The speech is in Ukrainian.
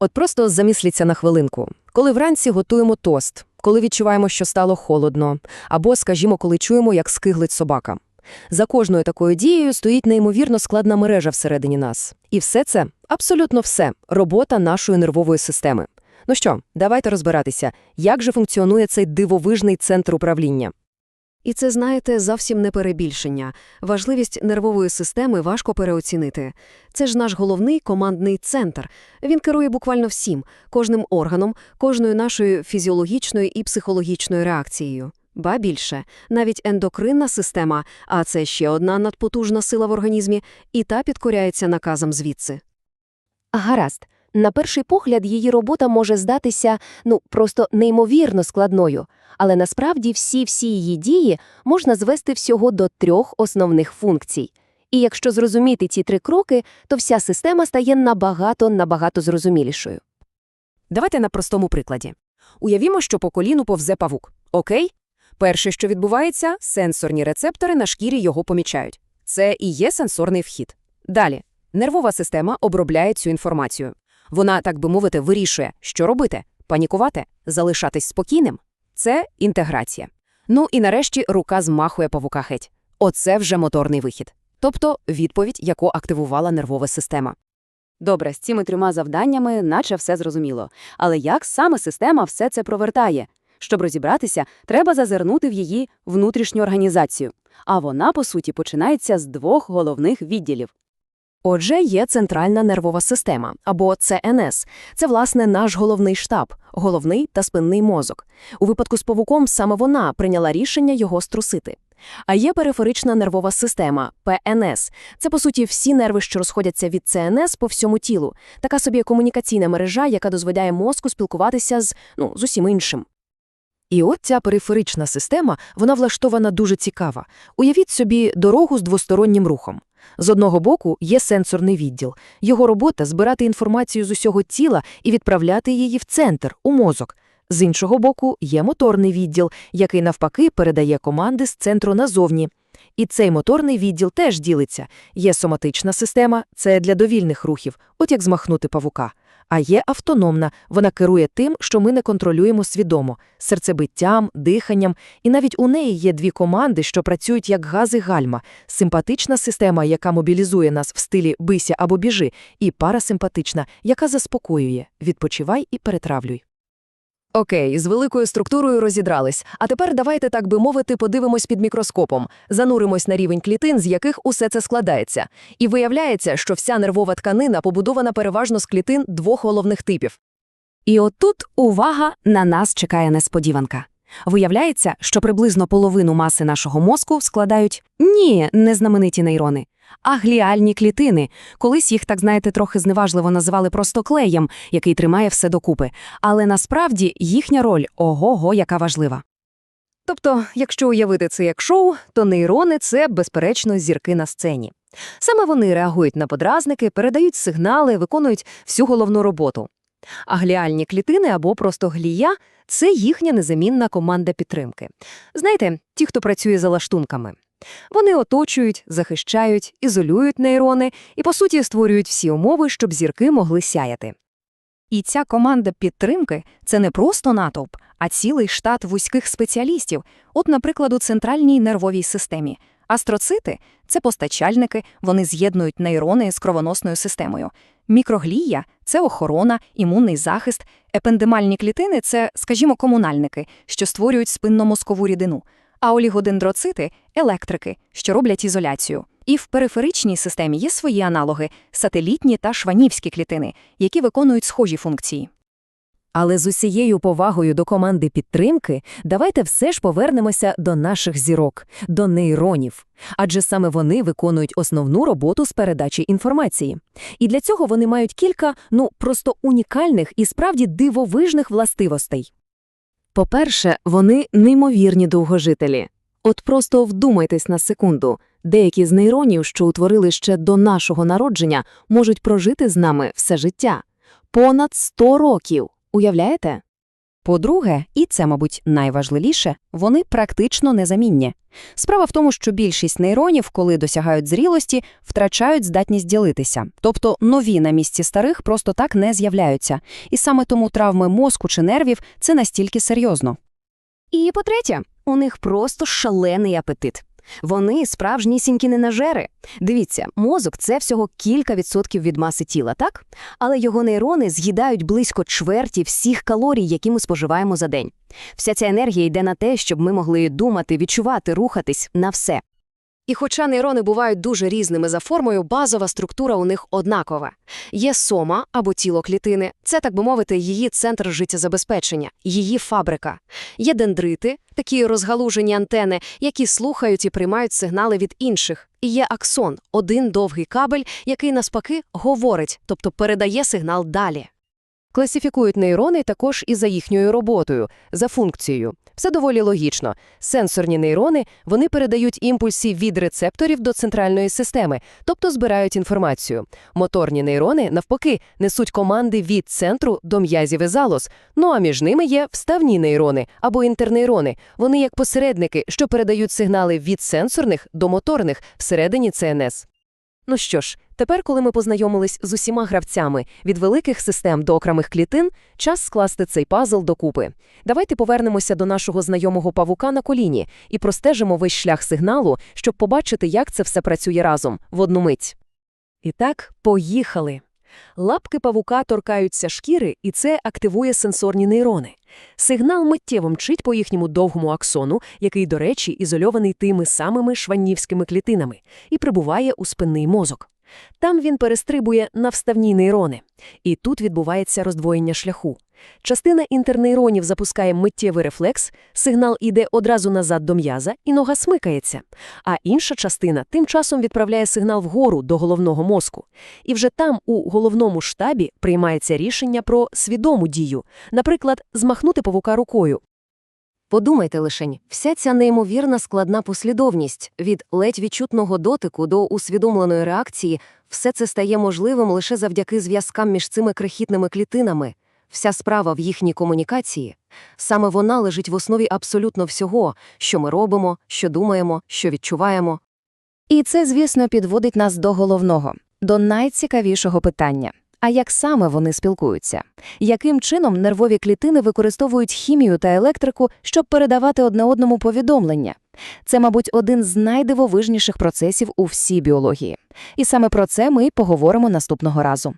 От просто замисліться на хвилинку. Коли вранці готуємо тост, коли відчуваємо, що стало холодно, або, скажімо, коли чуємо, як скиглить собака. За кожною такою дією стоїть неймовірно складна мережа всередині нас. І все це, абсолютно все, робота нашої нервової системи. Ну що, давайте розбиратися, як же функціонує цей дивовижний центр управління. І це, знаєте, зовсім не перебільшення. Важливість нервової системи важко переоцінити. Це ж наш головний командний центр. Він керує буквально всім, кожним органом, кожною нашою фізіологічною і психологічною реакцією. Ба більше, навіть ендокринна система, а це ще одна надпотужна сила в організмі, і та підкоряється наказам звідси. Гаразд. На перший погляд її робота може здатися, ну, просто неймовірно складною, але насправді всі-всі її дії можна звести всього до трьох основних функцій. І якщо зрозуміти ці три кроки, то вся система стає набагато-набагато зрозумілішою. Давайте на простому прикладі. Уявімо, що по коліну повзе павук. Окей? Перше, що відбувається, сенсорні рецептори на шкірі його помічають. Це і є сенсорний вхід. Далі. Нервова система обробляє цю інформацію. Вона, так би мовити, вирішує, що робити – панікувати, залишатись спокійним. Це інтеграція. Ну і нарешті рука змахує павука геть. Оце вже моторний вихід. Тобто відповідь, яку активувала нервова система. Добре, з цими трьома завданнями наче все зрозуміло. Але як саме система все це провертає? Щоб розібратися, треба зазирнути в її внутрішню організацію. А вона, по суті, починається з двох головних відділів. Отже, є центральна нервова система, або ЦНС. Це, власне, наш головний штаб, головний та спинний мозок. У випадку з павуком саме вона прийняла рішення його струсити. А є периферична нервова система ПНС. Це, по суті, всі нерви, що розходяться від ЦНС по всьому тілу. Така собі комунікаційна мережа, яка дозволяє мозку спілкуватися з, ну, з усім іншим. І от ця периферична система, вона влаштована дуже цікава. Уявіть собі дорогу з двостороннім рухом. З одного боку є сенсорний відділ. Його робота – збирати інформацію з усього тіла і відправляти її в центр, у мозок. З іншого боку є моторний відділ, який навпаки передає команди з центру назовні. І цей моторний відділ теж ділиться. Є соматична система – це для довільних рухів, от як змахнути павука. А є автономна, вона керує тим, що ми не контролюємо свідомо – серцебиттям, диханням. І навіть у неї є дві команди, що працюють як гази гальма. Симпатична система, яка мобілізує нас в стилі «бийся або біжи», і парасимпатична, яка заспокоює «відпочивай і перетравлюй». Окей, з великою структурою розідрались. А тепер давайте, так би мовити, подивимось під мікроскопом, зануримось на рівень клітин, з яких усе це складається. І виявляється, що вся нервова тканина побудована переважно з клітин двох головних типів. І отут, увага, на нас чекає несподіванка. Виявляється, що приблизно половину маси нашого мозку складають ні, не знамениті нейрони, а гліальні клітини. Колись їх, так знаєте, трохи зневажливо називали просто клеєм, який тримає все докупи. Але насправді їхня роль ого-го, яка важлива. Тобто, якщо уявити це як шоу, то нейрони – це, безперечно, зірки на сцені. Саме вони реагують на подразники, передають сигнали, виконують всю головну роботу. А гліальні клітини або просто глія – це їхня незамінна команда підтримки. Знаєте, ті, хто працює за лаштунками. Вони оточують, захищають, ізолюють нейрони і, по суті, створюють всі умови, щоб зірки могли сяяти. І ця команда підтримки – це не просто натовп, а цілий штат вузьких спеціалістів, от, наприклад, у центральній нервовій системі. Астроцити – це постачальники, вони з'єднують нейрони з кровоносною системою. Мікроглія – це охорона, імунний захист. Епендемальні клітини – це, скажімо, комунальники, що створюють спинномозкову рідину. А олігодендроцити – електрики, що роблять ізоляцію. І в периферичній системі є свої аналоги – сателітні та шванівські клітини, які виконують схожі функції. Але з усією повагою до команди підтримки давайте все ж повернемося до наших зірок, до нейронів. Адже саме вони виконують основну роботу з передачі інформації. І для цього вони мають кілька, ну, просто унікальних і справді дивовижних властивостей. По-перше, вони неймовірні довгожителі. От просто вдумайтесь на секунду. Деякі з нейронів, що утворили ще до нашого народження, можуть прожити з нами все життя. Понад 100 років. Уявляєте? По-друге, і це, мабуть, найважливіше, вони практично незамінні. Справа в тому, що більшість нейронів, коли досягають зрілості, втрачають здатність ділитися. Тобто нові на місці старих просто так не з'являються. І саме тому травми мозку чи нервів – це настільки серйозно. І по-третє, у них просто шалений апетит. Вони справжнісінькі ненажери. Дивіться, мозок це всього кілька відсотків від маси тіла, так? Але його нейрони з'їдають близько чверті всіх калорій, які ми споживаємо за день. Вся ця енергія йде на те, щоб ми могли думати, відчувати, рухатись на все. І хоча нейрони бувають дуже різними за формою, базова структура у них однакова. Є сома або тіло клітини, це, так би мовити, її центр життєзабезпечення, її фабрика. Є дендрити, такі розгалужені антени, які слухають і приймають сигнали від інших. І є аксон, один довгий кабель, який навпаки говорить, тобто передає сигнал далі. Класифікують нейрони також і за їхньою роботою, за функцією. Все доволі логічно. Сенсорні нейрони вони передають імпульси від рецепторів до центральної системи, тобто збирають інформацію. Моторні нейрони, навпаки, несуть команди від центру до м'язів і залоз. Ну а між ними є вставні нейрони або інтернейрони. Вони як посередники, що передають сигнали від сенсорних до моторних всередині ЦНС. Ну що ж, тепер, коли ми познайомились з усіма гравцями від великих систем до окремих клітин, час скласти цей пазл докупи. Давайте повернемося до нашого знайомого павука на коліні і простежимо весь шлях сигналу, щоб побачити, як це все працює разом в одну мить. І так, поїхали. Лапки павука торкаються шкіри, і це активує сенсорні нейрони. Сигнал миттєво мчить по їхньому довгому аксону, який, до речі, ізольований тими самими шваннівськими клітинами, і прибуває у спинний мозок. Там він перестрибує на вставні нейрони. І тут відбувається роздвоєння шляху. Частина інтернейронів запускає миттєвий рефлекс, сигнал іде одразу назад до м'яза, і нога смикається. А інша частина тим часом відправляє сигнал вгору до головного мозку. І вже там, у головному штабі, приймається рішення про свідому дію, наприклад, змахнути павука рукою. Подумайте лишень, вся ця неймовірна складна послідовність від ледь відчутного дотику до усвідомленої реакції, все це стає можливим лише завдяки зв'язкам між цими крихітними клітинами. Вся справа в їхній комунікації. Саме вона лежить в основі абсолютно всього, що ми робимо, що думаємо, що відчуваємо. І це, звісно, підводить нас до головного, до найцікавішого питання. А як саме вони спілкуються? Яким чином нервові клітини використовують хімію та електрику, щоб передавати одне одному повідомлення? Це, мабуть, один з найдивовижніших процесів у всій біології. І саме про це ми поговоримо наступного разу.